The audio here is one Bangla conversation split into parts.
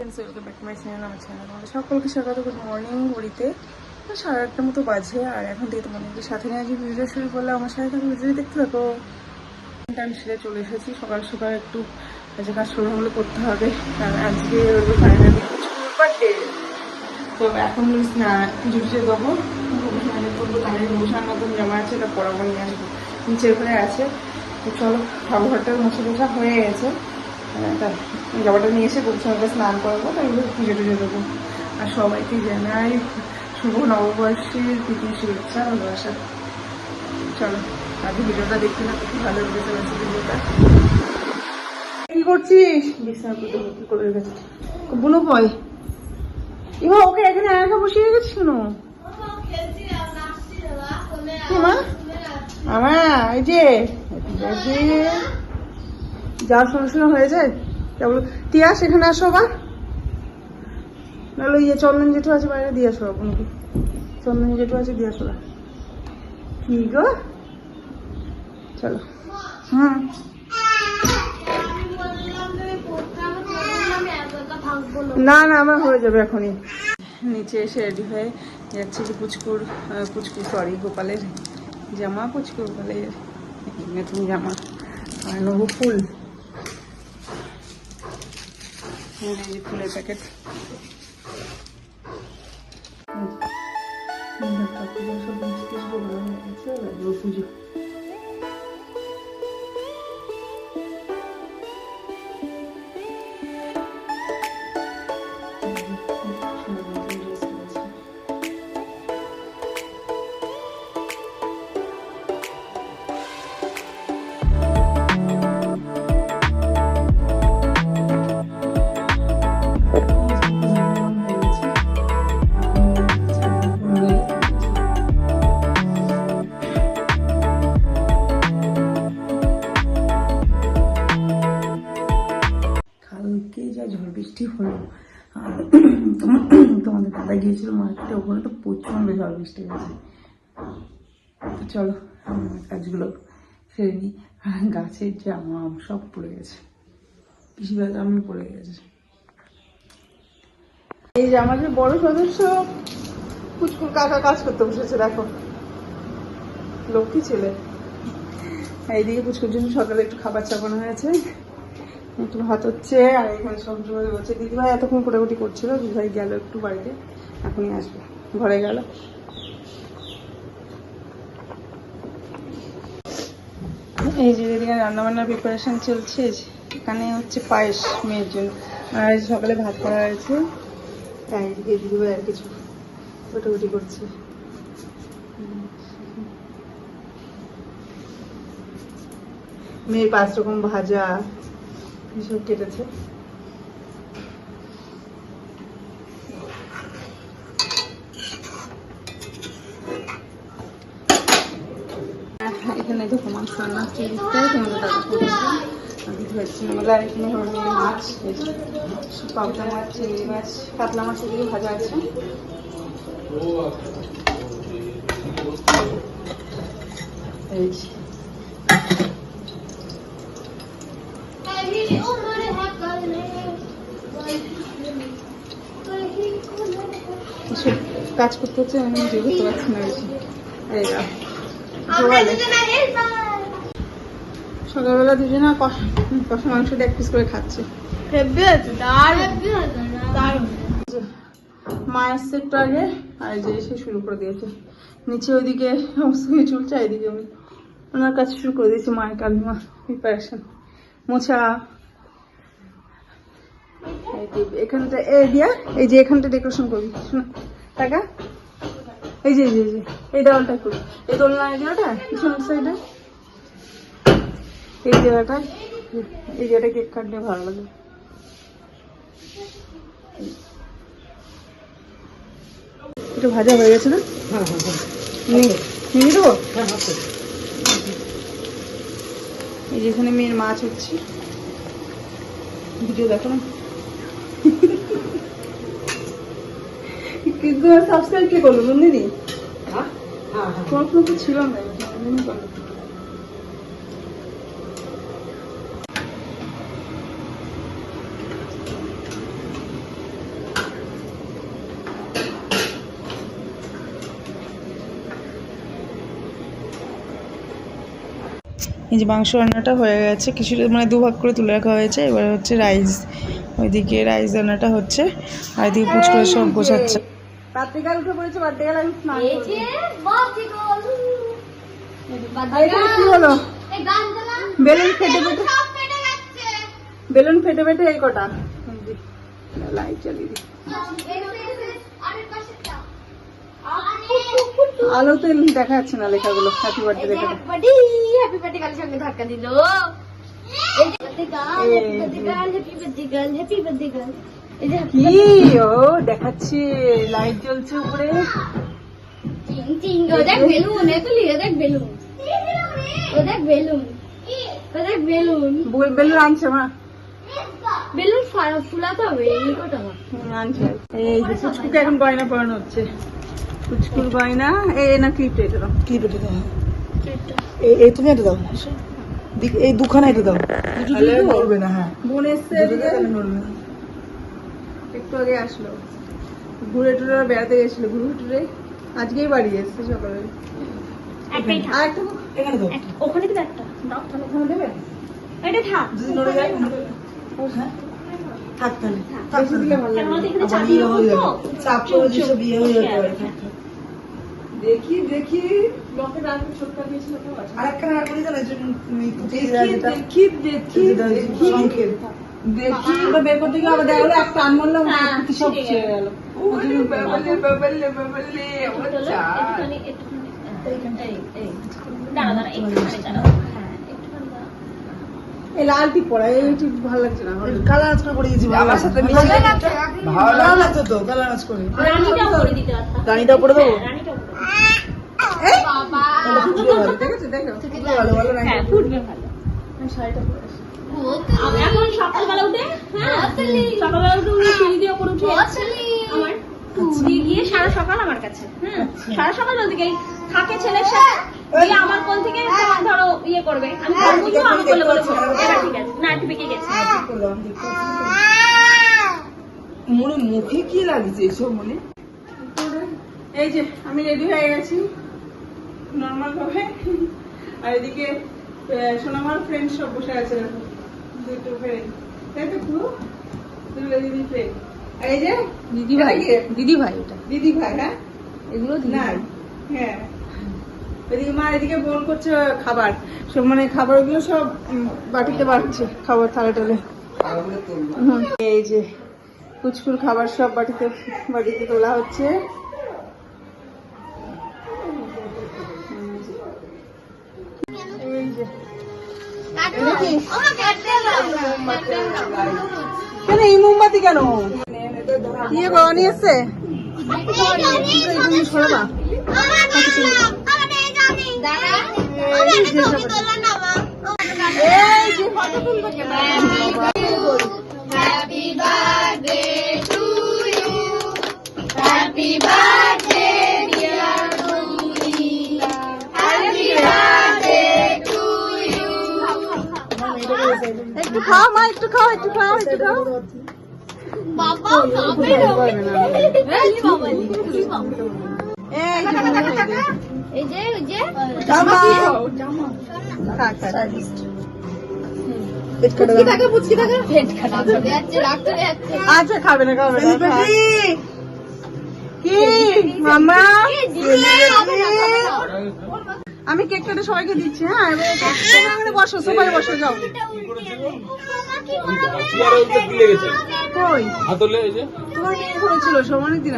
চ্যানেল আমার চ্যানেল তোমাদের সকলকে স্বাগত গুড মর্নিং ঘড়িতে সাড়ে আটটার মতো বাজে, আর এখন থেকে তোমাদেরকে সাথে নিয়ে আজকে ভিডিও শুরু করলে আমার সাথে থাকবে ভিডিও দেখতে থাকো। আমি সেরে চলে এসেছি। সকাল সকাল একটু আজকে কাজ শুরু হলে করতে হবে। কারণ আজকে ফাইনালি তো এখন না পুজো টুজো দেবো। করব, তাহলে গোবুসার মতন জামা আছে, এটা পরাবো, নিয়ে আসব। নিচের ঘরে আছে। তো চলো, ঠাকুরঘরটা মুছে মোছা হয়ে গেছে। জামাটা নিয়ে এসে গোবুসানকে স্নান করব তারপরে পুজো টুজো দেবো। আর সবাইকে জানাই শুভ নববর্ষের প্রীতি শুভেচ্ছা ভালোবাসা। চলো আগে ভিডিওটা দেখতে না খুব ভালো লেগেছে ভিডিওটা। কি করছিস? বিছানা করতে ভর্তি করে রেখেছি। বুনো ওকে এখানে একা বসিয়ে রেখেছিস কেন? কি মা? আমা এই যে। যাওয়ার সময় সময় হয়ে যায় কেবল তিয়া সেখানে আসো বা। নাহলে ইয়ে চন্দন জেঠু আছে বাইরে দিয়ে আসো আপনাকে চন্দন জেঠু আছে দিয়ে আসো কি গো? চলো। হুম। না না আমার হয়ে যাবে এখনই। নিচে এসে রেডি হয়ে যাচ্ছে যে পুচকুর আহ, পুচকু সরি গোপালের জামা পুচকু গোপালের নতুন জামা। আর নেব ফুল। এই যে ফুলের প্যাকেট পুজো কালকে যা ঝড় বৃষ্টি হলো তোমাদের দাদা গিয়েছিল মার্কেটে ওখানে তো প্রচণ্ড ঝড় বৃষ্টি হয়েছে। তো চলো কাজগুলো সেরে নিই। আর গাছের যে আম সব পড়ে গেছে। বেশিরভাগ আমি পড়ে গেছে। এই যে আমাদের বড় সদস্য কুচকুর কাকা কাজ করতে বসেছে দেখো। লক্ষ্মী ছেলে। এইদিকে পুচকুর জন্য সকালে একটু খাবার চাপানো হয়েছে। একটু ভাত হচ্ছে, আর এখানে সবজি ভাজি হচ্ছে দিদিভাই এতক্ষণ কোটাকুটি করছিল, দিদিভাই গেল একটু বাড়িতে এখনই আসবে, ঘরে গেল। এই যে এদিকে রান্নাবান্নার প্রিপারেশন চলছে এখানে হচ্ছে পায়েস মেয়ের জন্য। আর সকালে ভাত করা হয়েছে। আর এইদিকে দিদিভাই আর কিছু কোটাকুটি করছে। মেয়ের পাঁচ রকম ভাজা এসব কেটেছে। এখানে দেখো মাছ রান্না দিতে তোমাদের দাদা করেছে। আমাদের এখানে হলো মাছ পাবদা মাছ, চিংড়ি মাছ, কাতলা মাছ ভাজা আছে। এসব কাজ করতে হচ্ছে আমি নিজে করতে পারছি না বেশি। সকালবেলা দুজনে কষা মাংস দিয়ে এক পিস করে খাচ্ছে। মা এসছে একটু আগে আর যে এসে শুরু করে দিয়েছে। নিচে ওইদিকে সমস্ত কিছু চলছে এইদিকে আমি ওনার কাছে শুরু করে দিয়েছি মায়ের কালিমা প্রিপারেশন মোছা এখানটা এ দিয়া এই যে এখানটা ডেকোরেশন করবি টাকা। এই যে এই যে এই যে এই দেওয়ালটা করবি এই দোলনা এই পিছন সাইডে এই জায়গাটা এই জায়গাটা কেক কাটলে ভালো লাগে। একটু ভাজা হয়ে গেছে না? নিয়ে নিয়ে দেবো এই যেখানে মেয়ের মাছ হচ্ছে। ভিডিও দেখো না সাবস্ক্রাইব কে করল নন্দিনী হ্যাঁ? হ্যাঁ, হ্যাঁ। ছিল এই যে মাংস রান্নাটা হয়ে গেছে কিছুটা মানে দুভাগ করে তুলে রাখা হয়েছে এবার হচ্ছে রাইস ওইদিকে রাইস রান্নাটা হচ্ছে আর এদিকে পুচকুড়ে সব গোছাচ্ছে। রাত্রিকাল উঠে পড়েছে বার্থডে আমি স্নান এই যে বাতি গোল আর এখানে কি হলো? এই গান চালা বেলুন ফেটে ফেটে। বেলুন ফেটে ফেটে এই কটা। লাইট চালিয়ে দিই। আলোতে দেখা যাচ্ছে না লেখাগুলো। হ্যাপি বার্থডে লেখা হ্যাপি বার্থডে গাল সঙ্গে ধাক্কা দিল। Birthday happy birthday girl happy birthday girl happy birthday happy কি? ও দেখাচ্ছে লাইট জ্বলছে উপরে। ও দেখ বেলুন দেখ বেলুন। ও দেখ বেলুন। ও দেখ বেলুন। বল- বেলুন আনছে মা। বেলুন ফা- ফুলাতে হবে এই কটা আনছে। এই যে পুচকুকে এখন গয়না পরানো হচ্ছে। গয়না এ না এটা দাও। কি পেটে দাও? এই তুমি এটা দাও। দি- এই দুখানা এটা দাও। নড়বে না হ্যাঁ। বোন এসছে নড়বে না। একটু আগে আসলো। ঘুরে টুরে বেড়াতে গেছিল ঘুরে টুরে আজকেই বাড়ি এসছে সকালে। ওখানে কিন্তু একটা। ওখানে দেবে? এটা থাক। যদি নড়ে যায়? হ্যাঁ? হয়ে। হয়ে দেখি দেখি। দেখি দেখি দেখি। দেখি শঙ্খের বের করতে গিয়ে আবার দেখা গেলো একটা টান মারলাম হ্যাঁ, কি সব ছেড়ে গেল। এই। হ্যাঁ, পরা ভালো লাগছে না কালার করে আমার সাথে ভালো লাগছে। তো কালার করে। রানীটাও পরে দেবো? বাবা। ভালো। দেখেছ দেখো। ভালো ভালো রানী হ্যাঁ, ফুটবে ভালো। শাড়িটা পরে আসি। আমি এখন সকালবেলা উঠে হ্যাঁ সকালবেলা উঠে উনি সিঁড়ি দিয়ে উপরে উঠে আমার টুরি গিয়ে সারা সকাল আমার কাছে সারা সকাল ওদিকে থাকে ছেলের সাথে দিয়ে আমার কোল থেকে ধরো ইয়ে করবে আমি করব ঠিক আছে, আমি বলে বলে দেখতে করব। পাচ্ছি, এবার ঠিক আছে না একটু গেছে। ঠিক করলাম, ঠিক করলাম। মনে মুখে কি লাগছে এসব মনে? এই যে আমি রেডি হয়ে গেছি নর্মাল ভাবে। আর এদিকে আহ, সোনামার ফ্রেন্ড সব বসে আছে দেখো। দুটো ফ্রেন্ড তাই তো পুরো? দুটো দিদি ফ্রেন্ড এই যে দিদি ভাই দিদি ভাই এটা দিদি ভাই হ্যাঁ? এগুলো না হ্যাঁ। এদিকে মা এদিকে বোন করছে খাবার। সব মানে খাবারগুলো সব বাটিতে বাড়ছে খাবার থালা টালে। এই যে কুচকুর খাবার সব বাটিতে বাটিতে তোলা হচ্ছে। কেন এই মোমবাতি কেন? ইয়ে বাবা নিয়ে এসছে? Happy birthday to you. Happy birthday, খাও মা একটু খাও একটু খাও একটু খাও বাবা খাবে এই যে হয়ে। এই যে যে জামা থাক থাক আচ্ছা খাবে না খাবে না। কি মামা। আমি কেক কেটে সবাইকে দিচ্ছি হ্যাঁ? এবার বসো, সোফায় বসো, যাও। সব যে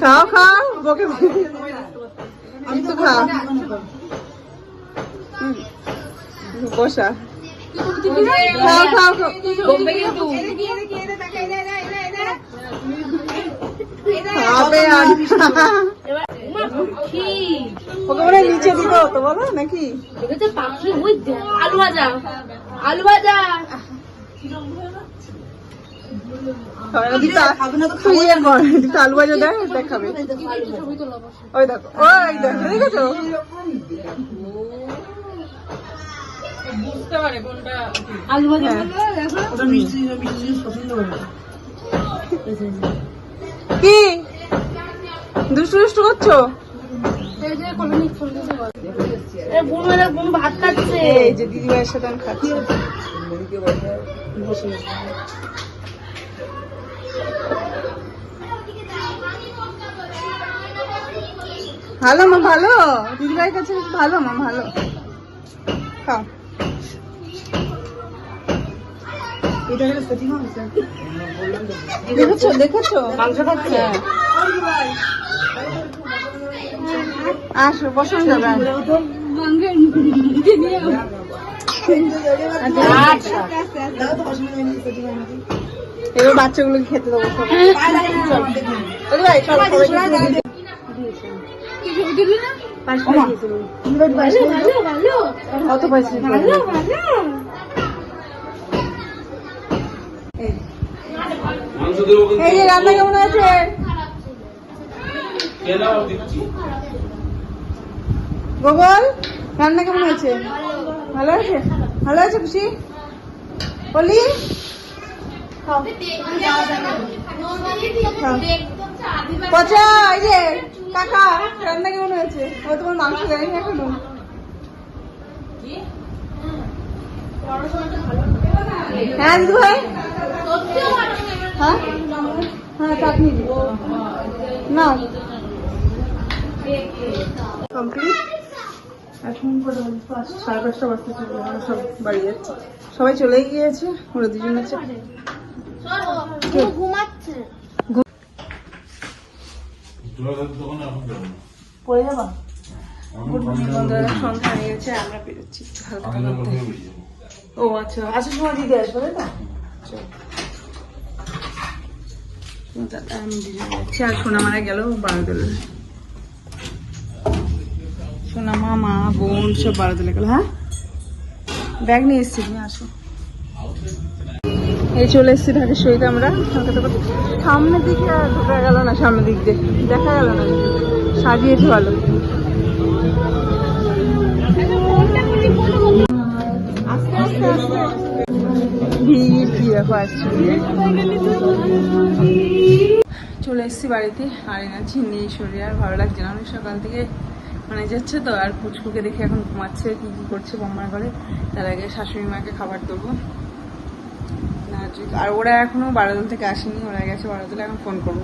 খাও খাও, বকে আমি তো খাও। বসা। খাও খাও খাও। বোম্বে কিন্তু খাবে। আর। ওকে মনে নিচে দিতে হতো বলো নাকি? পাখি ওই আলু ভাজা। আলু ভাজা। ইয়ে আলু ভাজা দেয় দেখাবে। ওই দেখো ওই দেখো দেখেছ? আলু ভাজা। হ্যাঁ। ওটা মিষ্টি মিষ্টি পছন্দ করে। কি? দুষ্টু দুষ্টু করছ? সাথে আমি খাচ্ছি। ভালো মা ভালো? দিদি ভাইয়ের কাছে ভালো মা ভালো। খাও। এটা হয়েছে দেখেছ দেখেছ? মাংস খাচ্ছে আসো বসুন আচ্ছা হয়নি এবার বাচ্চাগুলোকে খেতে দেবো সবাই। ওরে এই যে রান্না কেমন আছে গোগল রান্না কেমন আছে ভালো আছে ভালো আছে খুশি? বলি পচা এই যে কাকা রান্না কেমন হয়েছে? ও তোমার মাংস দেয়নি এখনও। হ্যাঁ দিদু ভাই? হ্যাঁ? হ্যাঁ চাটনি না। কমপ্লিট? এখন পাঁচ- সাড়ে পাঁচটা বাজতে চলে আমরা সব বাড়ি যাচ্ছি। সবাই চলে গিয়েছে ওরা দুজন আছে। পড়ে যাবা? গুড মর্নিং বন্ধুরা। সন্ধ্যা হয়ে গেছে আমরা বেরোচ্ছি। হালকা ও আচ্ছা। আসার সময় দিদি আসবে তাই তো? আর মা বোন, সব হ্যাঁ? ব্যাগ নিয়ে আসো। এই চলে সহিত আমরা। সামনের দিকে ঢোকা গেল না, সামনের দিক দিয়ে। দেখা গেল না, সাজিয়েছে ভালো। দেখো চলে এসেছি বাড়িতে। আর এনাচ্ছি নেই শরীর আর ভালো লাগছে না। অনেক সকাল থেকে মানে যাচ্ছে তো, আর পুচকুকে দেখে এখন ঘুমাচ্ছে, কি কি করছে বোমার ঘরে। তার আগে শাশুড়ি মাকে খাবার দেবো। আর ওরা এখনও বারোদল থেকে আসেনি, ওরা গেছে বারোদলে এখন ফোন করব।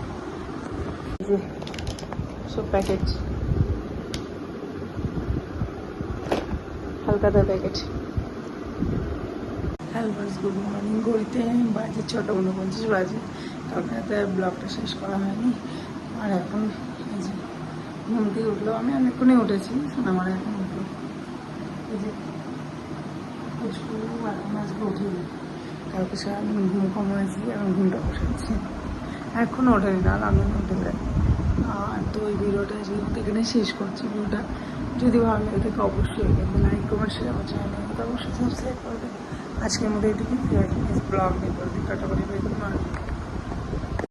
সব প্যাকেট হালকাতার প্যাকেট হ্যালো, গুড মর্নিং ঘড়িতে বাজে ছটা উনপঞ্চাশ বাজে। কলকাতায় ব্লগটা শেষ করা হয়নি। আর এখন এই যে ঘুম থেকে উঠল আমি অনেকক্ষণই উঠেছি আমার এখন উঠল। এই যে পুচকু আর উঠিনি। কালকে সারাদিন ঘুম কম হয়েছি এবং ঘুমটা বসেছি এখনও ওঠেনি, না আমি উঠে যায় আর তো ওই ভিডিওটা এখানে শেষ করছি। ভিডিওটা যদি ভালো লাগে থাকে অবশ্যই লাইক, কমেন্ট শেয়ার আমার চ্যানেল অবশ্যই সাবস্ক্রাইব করবে আজকের মধ্যে এটুকু ব্লগ নিয়ে করবি কাটাকাটি করে